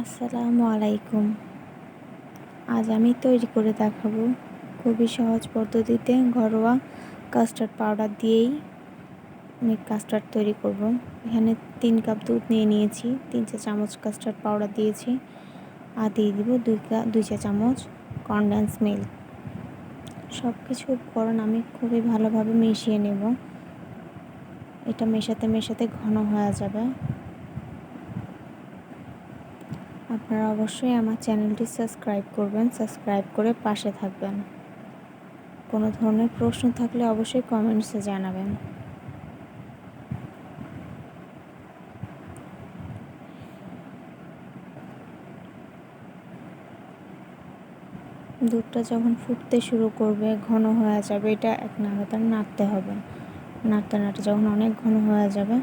আসসালামু আলাইকুম। আজ আমি তৈরি করে দেখাবো খুবই সহজ পদ্ধতিতে ঘরোয়া কাস্টার্ড পাউডার দিয়েই আমি কাস্টার্ড তৈরি করব। এখানে তিন কাপ দুধ নিয়ে নিয়েছি, তিন চা চামচ কাস্টার্ড পাউডার দিয়েছি আর দিয়ে দিব দুই দুই চা চামচ কনডেন্স মিল্ক সব কিছু উপকরণ আমি খুবই ভালোভাবে মিশিয়ে নেব। এটা মেশাতে মেশাতে ঘন হয়ে যাবে। আপনারা অবশ্যই আমার চ্যানেলটি সাবস্ক্রাইব করবেন, সাবস্ক্রাইব করে পাশে থাকবেন। কোনো ধরনের প্রশ্ন থাকলে অবশ্যই কমেন্টসে জানাবেন। দুধটা যখন ফুটতে শুরু করবে, ঘন হয়ে যাবে, এটা এক নাগাতার নাড়তে হবে। নাড়তে নাড়তে যখন অনেক ঘন হয়ে যাবে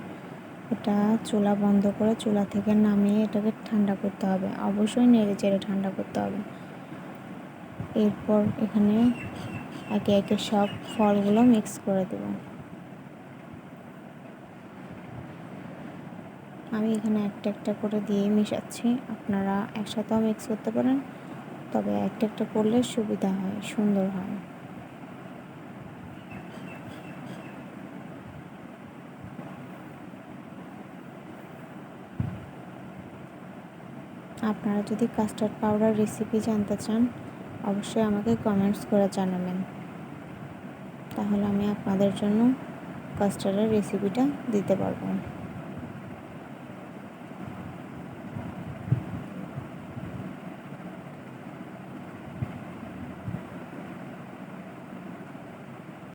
এটা চুলা বন্ধ করে চুলা থেকে নামিয়ে এটাকে ঠান্ডা করতে হবে। অবশ্যই নেড়ে চেড়ে ঠান্ডা করতে হবে। এরপর এখানে একে একে সব ফলগুলো মিক্স করে দেব। আমি এখানে একটা একটা করে দিয়ে মিশাচ্ছি। আপনারা একসাথেও মিক্স করতে পারেন। তবে একটা একটা করলে সুবিধা হয়, সুন্দর হয়। আপনারা যদি কাস্টার্ড পাউডার রেসিপি জানতে চান, অবশ্যই আমাকে কমেন্টস করে জানাবেন। তাহলে আমি আপনাদের জন্য কাস্টার্ডের রেসিপিটা দিতে পারব।